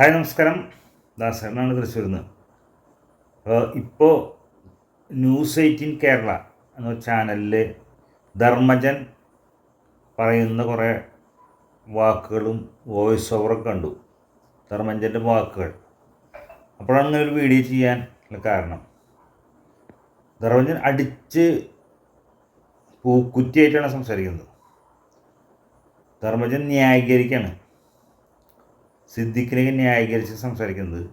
Hi നമസ്കാരം. ദാസനാണ് തൃശ്ശൂരിൽ നിന്ന്. ഇപ്പോൾ ന്യൂസ് എയ്റ്റീൻ കേരള എന്ന ചാനലിൽ ധർമ്മജൻ പറയുന്ന കുറേ വാക്കുകളും വോയിസ് ഓവറൊക്കെ കണ്ടു. ധർമ്മജന്റെ വാക്കുകൾ. അപ്പോഴാണ് ഒരു വീഡിയോ ചെയ്യാൻ കാരണം. ധർമ്മജൻ അടിച്ച് പൂക്കുറ്റിയായിട്ടാണ് സംസാരിക്കുന്നത്. ധർമ്മജൻ ന്യായീകരിക്കാണ്. സിദ്ദിഖിനെ ന്യായീകരിച്ച് സംസാരിക്കുന്നത്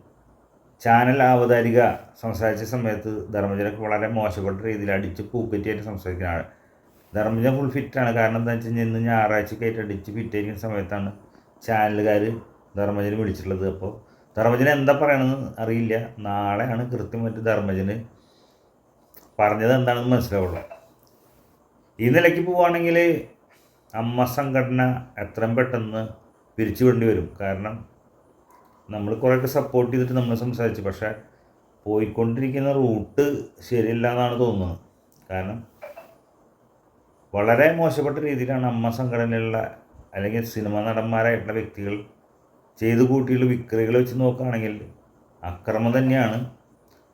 ചാനൽ അവതാരിക സംസാരിച്ച സമയത്ത് ധർമ്മജനക്ക് വളരെ മോശപ്പെട്ട രീതിയിൽ അടിച്ച് പൂക്കറ്റിയായിട്ട് സംസാരിക്കുന്ന ആൾ ധർമ്മജൻ ഫുൾ ഫിറ്റാണ് കാരണം എന്താ വെച്ച് കഴിഞ്ഞാൽ ഇന്ന് ഞായറാഴ്ചക്കായിട്ട് അടിച്ച് ഫിറ്റായിരിക്കുന്ന സമയത്താണ് ചാനലുകാർ ധർമ്മജന് വിളിച്ചിട്ടുള്ളത്. അപ്പോൾ ധർമ്മജൻ എന്താ പറയണമെന്ന് അറിയില്ല. നാളെയാണ് കൃത്യമായിട്ട് ധർമ്മജന് പറഞ്ഞത് എന്താണെന്ന് മനസ്സിലാവുള്ളത് ഈ നിലയ്ക്ക് പോവുകയാണെങ്കിൽ അമ്മ സംഘടന എത്രയും പെട്ടെന്ന് പിരിച്ചു വേണ്ടി വരും. കാരണം നമ്മൾ കുറേയൊക്കെ സപ്പോർട്ട് ചെയ്തിട്ട് നമ്മൾ സംസാരിച്ചു. പക്ഷേ പോയിക്കൊണ്ടിരിക്കുന്ന റൂട്ട് ശരിയല്ല എന്നാണ് തോന്നുന്നത്. കാരണം വളരെ മോശപ്പെട്ട രീതിയിലാണ് അമ്മ സംഘടനയിലുള്ള അല്ലെങ്കിൽ സിനിമ നടന്മാരായിട്ടുള്ള വ്യക്തികൾ ചെയ്തു കൂട്ടിയുള്ള വിക്രികൾ വെച്ച് നോക്കുകയാണെങ്കിൽ അക്രമം തന്നെയാണ്.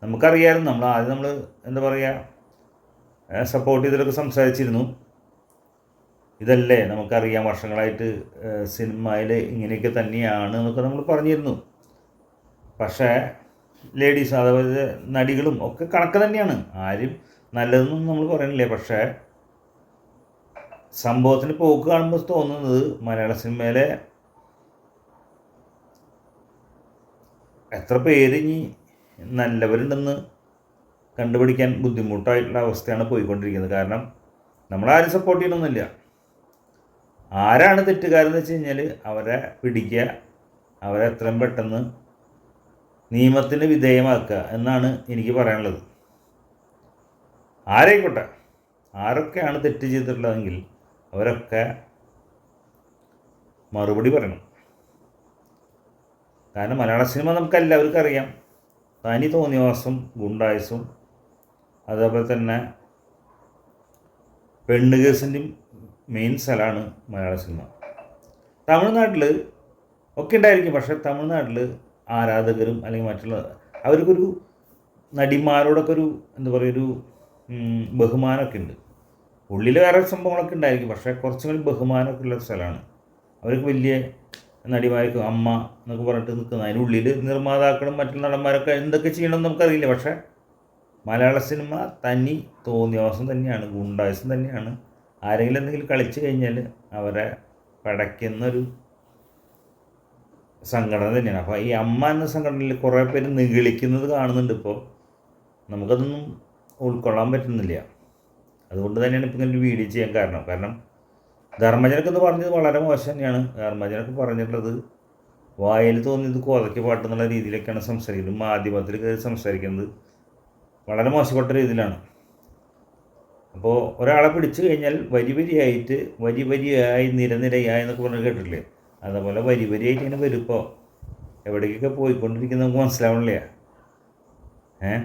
നമുക്കറിയാമായിരുന്നു. നമ്മൾ ആദ്യം നമ്മൾ എന്താ പറയുക സപ്പോർട്ട് ചെയ്തിട്ടൊക്കെ സംസാരിച്ചിരുന്നു. ഇതല്ലേ നമുക്കറിയാം വർഷങ്ങളായിട്ട് സിനിമയിൽ ഇങ്ങനെയൊക്കെ തന്നെയാണ് എന്നൊക്കെ നമ്മൾ പറഞ്ഞിരുന്നു. പക്ഷേ ലേഡീസ് അതായത് നടികളും ഒക്കെ കണക്ക് തന്നെയാണ്. ആരും നല്ലതെന്നും നമ്മൾ പറയണില്ലേ? പക്ഷേ സംഭവത്തിന് പോക്ക് കാണുമ്പോൾ തോന്നുന്നത് മലയാള സിനിമയിലെ എത്ര പേര് ഇനി നല്ലവരുണ്ടെന്ന് കണ്ടുപിടിക്കാൻ ബുദ്ധിമുട്ടായിട്ടുള്ള അവസ്ഥയാണ് പോയിക്കൊണ്ടിരിക്കുന്നത്. കാരണം നമ്മളാരും സപ്പോർട്ട് ചെയ്യണമെന്നില്ല ആരാണ് തെറ്റുകാരെന്ന് വെച്ച് കഴിഞ്ഞാൽ അവരെ പിടിക്കുക അവരെ എത്രയും പെട്ടെന്ന് നിയമത്തിന് വിധേയമാക്കുക എന്നാണ് എനിക്ക് പറയാനുള്ളത്. ആരായിക്കോട്ടെ ആരൊക്കെയാണ് തെറ്റ് ചെയ്തിട്ടുള്ളതെങ്കിൽ അവരൊക്കെ മറുപടി പറയണം. കാരണം മലയാള സിനിമ നമുക്ക് എല്ലാവർക്കും അറിയാം. തനി തോന്നിയവാസം ഗുണ്ടായസും അതേപോലെ തന്നെ പെണ്ണ് കേസിന്റെയും മെയിൻ സ്ഥലമാണ് മലയാള സിനിമ തമിഴ്നാട്ടിൽ ഒക്കെ ഉണ്ടായിരിക്കും പക്ഷേ തമിഴ്നാട്ടിൽ ആരാധകരും അല്ലെങ്കിൽ മറ്റുള്ള അവർക്കൊരു നടിമാരോടൊക്കെ ഒരു എന്താ പറയുക ഒരു ബഹുമാനമൊക്കെ ഉണ്ട്. ഉള്ളിൽ വേറെ സംഭവങ്ങളൊക്കെ ഉണ്ടായിരിക്കും പക്ഷേ കുറച്ചും കൂടി ബഹുമാനമൊക്കെ ഉള്ള സ്ഥലമാണ് അവർക്ക് വലിയ നടിമാർക്ക് അമ്മ എന്നൊക്കെ പറഞ്ഞിട്ട് നിൽക്കുന്നത്. അതിനുള്ളിൽ നിർമ്മാതാക്കളും മറ്റുള്ള നടന്മാരൊക്കെ എന്തൊക്കെ ചെയ്യണമെന്ന് നമുക്കറിയില്ല. പക്ഷേ മലയാള സിനിമ തനി തോന്നിയവാസം തന്നെയാണ് ഗുണ്ടായസം തന്നെയാണ്. ആരെങ്കിലും എന്തെങ്കിലും കളിച്ചു കഴിഞ്ഞാൽ അവരെ പടയ്ക്കുന്നൊരു സംഘടന തന്നെയാണ്. അപ്പോൾ ഈ അമ്മ എന്ന സംഘടനയിൽ കുറേ പേര് നിഗളിക്കുന്നത് കാണുന്നുണ്ട് ഇപ്പോൾ നമുക്കതൊന്നും ഉൾക്കൊള്ളാൻ പറ്റുന്നില്ല. അതുകൊണ്ട് തന്നെയാണ് ഇപ്പോൾ ഇങ്ങനെ വീഡിയോ ചെയ്യാൻ കാരണം. കാരണം ധർമ്മജനക്ക് എന്ന് പറഞ്ഞത് വളരെ മോശം തന്നെയാണ്. ധർമ്മജനക്ക് പറഞ്ഞിട്ടുള്ളത് വായിൽ തോന്നിയത് കോതയ്ക്ക് പാട്ടെന്നുള്ള രീതിയിലൊക്കെയാണ് സംസാരിക്കുന്നത്. മാധ്യമത്തിൽ കയറി സംസാരിക്കുന്നത് വളരെ മോശപ്പെട്ട രീതിയിലാണ്. അപ്പോൾ ഒരാളെ പിടിച്ചു കഴിഞ്ഞാൽ വരി വരിയായിട്ട് വരി വരിയായി നിരനിരയായി എന്നൊക്കെ പറഞ്ഞ് കേട്ടിട്ടില്ലേ? അതേപോലെ വരി വരിയായിട്ട് ഇങ്ങനെ വരും ഇപ്പോൾ എവിടേക്കൊക്കെ പോയിക്കൊണ്ടിരിക്കുന്ന നമുക്ക് മനസ്സിലാവണില്ല? ഏ?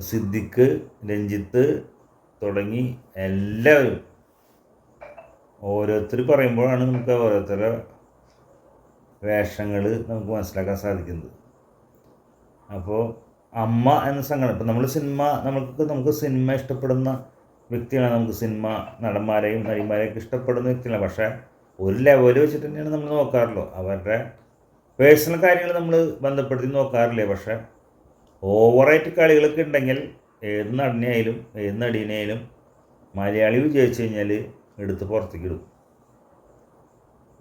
സിദ്ദിഖ് രഞ്ജിത്ത് തുടങ്ങി എല്ലാവരും. ഓരോരുത്തർ പറയുമ്പോഴാണ് നമുക്ക് ഓരോരുത്തരുടെ വേഷങ്ങൾ നമുക്ക് മനസ്സിലാക്കാൻ സാധിക്കുന്നത്. അപ്പോൾ അമ്മ എന്ന സംഘടന. ഇപ്പം നമ്മൾ സിനിമ നമുക്ക് നമുക്ക് സിനിമ ഇഷ്ടപ്പെടുന്ന വ്യക്തിയാണ് നമുക്ക് സിനിമ നടന്മാരെയും നടിമാരെയൊക്കെ ഇഷ്ടപ്പെടുന്ന വ്യക്തിയാണ് പക്ഷേ ഒരു ലെവൽ വെച്ചിട്ട് തന്നെയാണ് നമ്മൾ നോക്കാറുള്ളൂ. അവരുടെ പേഴ്സണൽ കാര്യങ്ങൾ നമ്മൾ ബന്ധപ്പെടുത്തി നോക്കാറില്ലേ? പക്ഷേ ഓവറായിട്ട് കളികളൊക്കെ ഉണ്ടെങ്കിൽ ഏത് നടനെയായാലും ഏത് നടീനെയായാലും മലയാളി വിജയിച്ചു കഴിഞ്ഞാൽ എടുത്ത് പുറത്തേക്ക് ഇടും.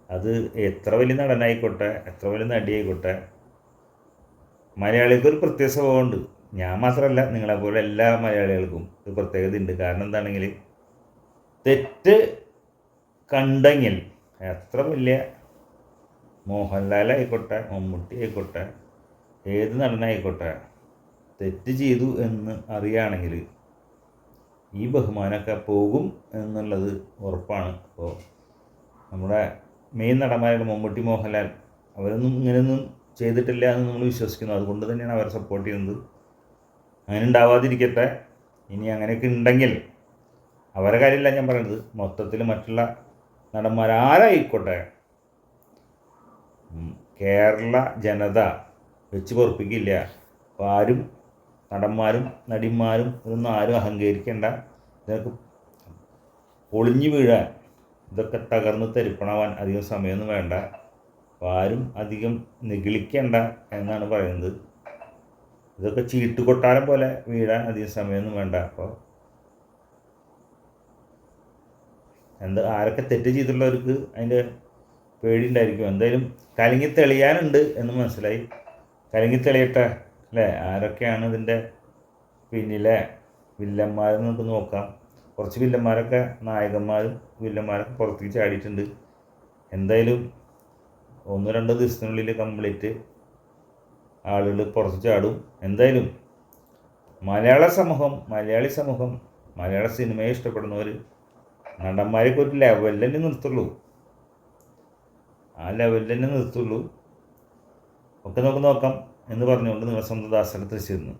അത് എത്ര വലിയ നടനായിക്കോട്ടെ എത്ര വലിയ നടിയായിക്കോട്ടെ മലയാളികൾക്ക് ഒരു പ്രത്യേക സ്വഭാവമുണ്ട്. ഞാൻ മാത്രമല്ല നിങ്ങളെ നിങ്ങളെപ്പോലെ എല്ലാ മലയാളികൾക്കും ഒരു പ്രത്യേകത ഉണ്ട്. കാരണം എന്താണെങ്കിൽ തെറ്റ് കണ്ടെങ്കിൽ എത്ര വലിയ മോഹൻലാൽ ആയിക്കോട്ടെ മമ്മൂട്ടി ആയിക്കോട്ടെ ഏത് നടനായിക്കോട്ടെ തെറ്റ് ചെയ്തു എന്ന് അറിയുകയാണെങ്കിൽ ഈ ബഹുമാനമൊക്കെ പോകും എന്നുള്ളത് ഉറപ്പാണ്. അപ്പോൾ നമ്മുടെ മെയിൻ നടന്മാരുടെ മമ്മൂട്ടി മോഹൻലാൽ. അവരൊന്നും ഇങ്ങനെയൊന്നും ചെയ്തിട്ടില്ല എന്ന് നമ്മൾ വിശ്വസിക്കുന്നു. അതുകൊണ്ട് തന്നെയാണ് അവരെ സപ്പോർട്ട് ചെയ്യുന്നത്. അങ്ങനെ ഉണ്ടാവാതിരിക്കട്ടെ. ഇനി അങ്ങനെയൊക്കെ ഉണ്ടെങ്കിൽ അവരെ കാര്യമില്ല ഞാൻ പറയുന്നത് മൊത്തത്തിൽ മറ്റുള്ള നടന്മാർ ആരായിക്കോട്ടെ? കേരള ജനത വെച്ച് പൊറപ്പിക്കില്ല. അപ്പോൾ ആരും നടന്മാരും നടിമാരും ഇതൊന്നും ആരും അഹങ്കരിക്കേണ്ട. ഇതൊക്കെ പൊളിഞ്ഞു വീഴാൻ ഇതൊക്കെ തകർന്ന് തരിപ്പണവാൻ അധികം സമയമൊന്നും വേണ്ട. അപ്പോൾ ആരും അധികം നിഗളിക്കേണ്ട എന്നാണ് പറയുന്നത്. ഇതൊക്കെ ചീട്ടുകൊട്ടാരം പോലെ വീഴാൻ അധികം സമയമൊന്നും വേണ്ട. അപ്പോൾ എന്ത് ആരൊക്കെ തെറ്റ് ചെയ്തിട്ടുള്ളവർക്ക് അതിന്റെ പേടിയുണ്ടായിരിക്കും. എന്തായാലും കലങ്ങി തെളിയാനുണ്ട് എന്ന് മനസ്സിലായി. കലങ്ങി തെളിയട്ടെ അല്ലേ? ആരൊക്കെയാണ് ഇതിന്റെ പിന്നിലെ വില്ലന്മാരെന്ന് നമുക്ക് നോക്കാം. കുറച്ച് വില്ലന്മാരൊക്കെ നായകന്മാരും വില്ലന്മാരൊക്കെ പുറത്തേക്ക് ചാടിയിട്ടുണ്ട്. എന്തായാലും ഒന്ന് രണ്ട് ദിവസത്തിനുള്ളിൽ കംപ്ലീറ്റ് ആളുകൾ പുറത്ത് ചാടും. എന്തായാലും മലയാള സമൂഹം മലയാളി സമൂഹം മലയാള സിനിമയെ ഇഷ്ടപ്പെടുന്നവർ നടന്മാരൊക്കെ ഒരു ലെവലിൽ തന്നെ നിർത്തുള്ളൂ. ആ ലെവലിൽ തന്നെ നിർത്തുള്ളൂ. ഒക്കെ നമുക്ക് നോക്കാം എന്ന് പറഞ്ഞുകൊണ്ട് നിങ്ങൾ സ്വന്തം ദാസന തൃശ്ശൂരിൽ